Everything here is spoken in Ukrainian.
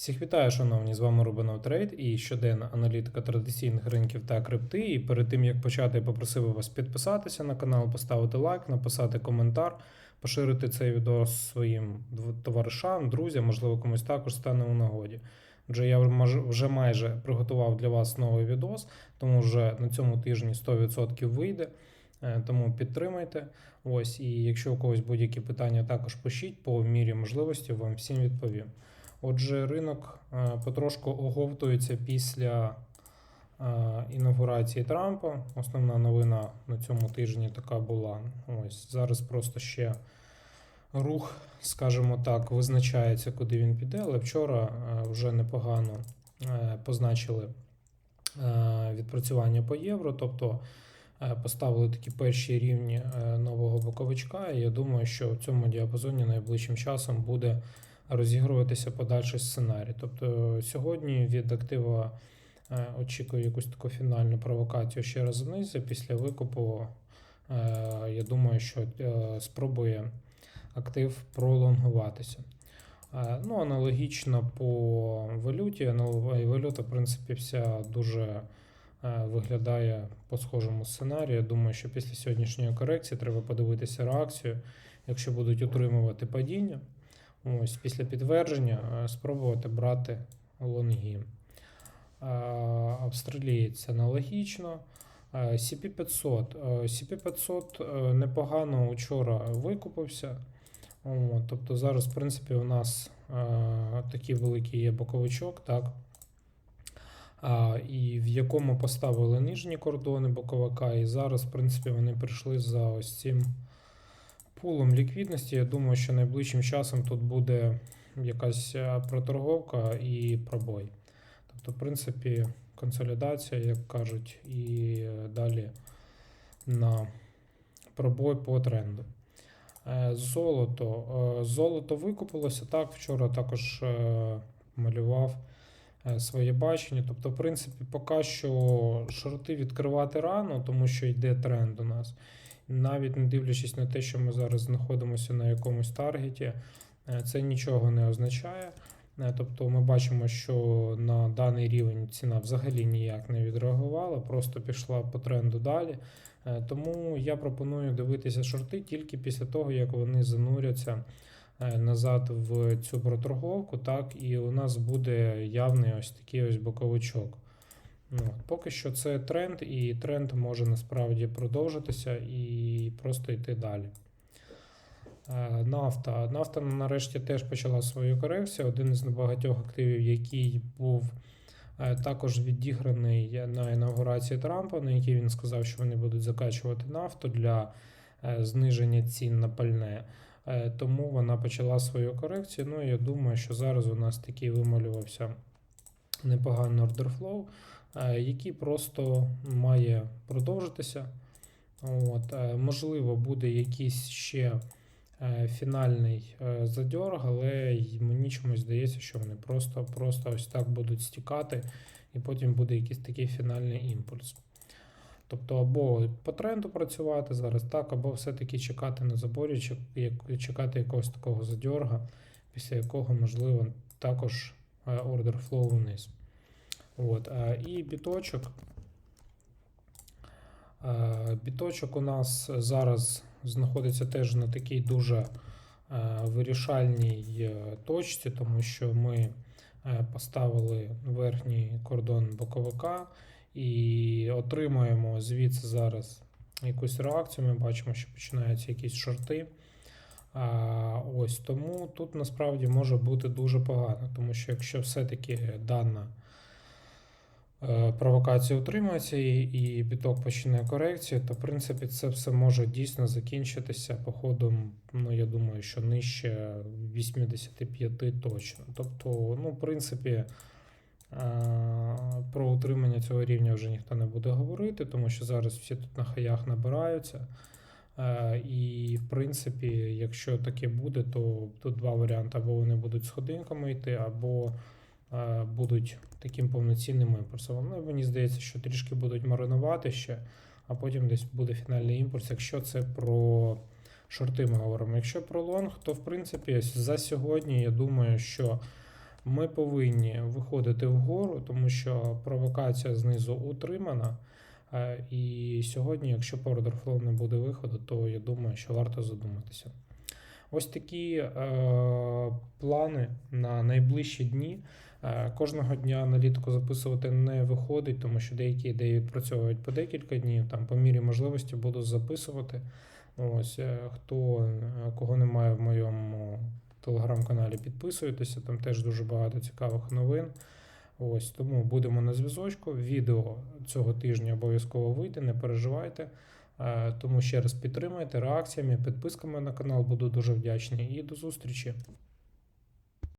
Всіх вітаю, шановні! З вами Рубинов Трейд і щоденна аналітика традиційних ринків та крипти. І перед тим як почати, я попросив вас підписатися на канал, поставити лайк, написати коментар, поширити цей відео своїм товаришам, друзям, можливо, комусь також стане у нагоді. Отже, я вже майже приготував для вас новий відос, тому вже на цьому тижні 100% вийде. Е, Тому підтримайте. Ось, і якщо у когось будь-які питання, також пишіть по мірі можливості, вам всім відповім. Отже, ринок е, потрошку оговтується після е, інаугурації Трампа. Основна новина на цьому тижні така була. Ось зараз просто ще рух, скажімо так, визначається, куди він піде. Але вчора е, вже непогано позначили відпрацювання по євро, тобто поставили такі перші рівні нового боковичка. І я думаю, що в цьому діапазоні найближчим часом буде розігруватися подальший сценарій. Тобто сьогодні від актива е, очікую якусь таку фінальну провокацію ще раз вниз, і після викупу. е, Я думаю, що е, спробує актив пролонгуватися. Е, Ну, аналогічно по валюті. Анал- Валюта, в принципі, вся дуже е, виглядає по схожому сценарію. Я думаю, що після сьогоднішньої корекції треба подивитися реакцію, якщо будуть утримувати падіння. Ось після підтвердження е, спробувати брати лонги. Е, Австралієць аналогічно. Е, CP500. Е, CP500 е, непогано вчора викупився. От, тобто зараз, в принципі, у нас такий великий є боковичок, так? А, і в якому поставили нижні кордони боковика, і зараз, в принципі, вони прийшли за ось цим пулом ліквідності. Я думаю, що найближчим часом тут буде якась е, проторговка і пробой. Тобто, в принципі, консолідація, як кажуть, і е, далі на пробой по тренду. Е, Золото. Золото викупилося так. Вчора також малював своє бачення. Тобто, в принципі, поки що шорти відкривати рано, тому що йде тренд у нас. Навіть не дивлячись на те, що ми зараз знаходимося на якомусь таргеті, е, це нічого не означає. Е, Тобто ми бачимо, що на даний рівень ціна взагалі ніяк не відреагувала, просто пішла по тренду далі. Е, Тому я пропоную дивитися шорти тільки після того, як вони зануряться назад в цю проторговку, так, і у нас буде явний ось такий ось боковичок. Ну, поки що це тренд, і тренд може насправді продовжитися і просто йти далі. Е, Нафта. Нафта нарешті теж почала свою корекцію. Один із небагатьох активів, який був е, також відіграний на інаугурації Трампа, на якій він сказав, що вони будуть закачувати нафту для е, зниження цін на пальне. Тому вона почала свою корекцію. Ну я думаю, що зараз у нас такий вималювався непоганий е, який просто має продовжитися. От, е, можливо, буде якийсь ще е, фінальний е, задьорг, але мені чомусь здається, що вони просто, просто ось так будуть стікати, і потім буде якийсь такий фінальний імпульс. Тобто, або по тренду працювати зараз так, або все-таки чекати на заборі, чекати якогось такого задьорга, після якого, можливо, також е, ордер флоу вниз. От, е, і біточок. Е, Біточок у нас зараз знаходиться теж на такій дуже вирішальній точці, тому що ми поставили верхній кордон боковика і отримуємо звідси зараз якусь реакцію. Ми бачимо, що починаються якісь шорти. Ось тому тут насправді може бути дуже погано, тому що якщо все-таки дана е, провокація утримується і, біток починає корекцію, то в принципі це все може дійсно закінчитися походом, ну я думаю, що нижче 85 точно. Тобто, ну, в принципі, е, про утримання цього рівня вже ніхто не буде говорити, тому що зараз всі тут на хаях набираються. Е, І, в принципі, якщо таке буде, то тут два варіанти: або вони будуть сходинками йти, або е, будуть таким повноцінним імпульсом. Ну, мені здається, що трішки будуть маринувати ще, а потім десь буде фінальний імпульс, якщо це про шорти ми говоримо. Якщо про лонг, то в принципі за сьогодні я думаю, що Ми повинні виходити вгору, тому що провокація знизу утримана. Е, І сьогодні, якщо по не буде виходу, то я думаю, що варто задуматися. Ось такі е, плани на найближчі дні. Е, Кожного дня аналітику записувати не виходить, тому що деякі ідеї відпрацьовують по декілька днів. Там по мірі можливості буду записувати. Ось е, хто е, кого немає в моєму телеграм-каналі, підписуйтеся. Там теж дуже багато цікавих новин. Ось тому будемо на зв'язочку. Відео цього тижня обов'язково вийде, не переживайте. Е, Тому ще раз підтримайте реакціями, підписками на канал, буду дуже вдячний. І до зустрічі.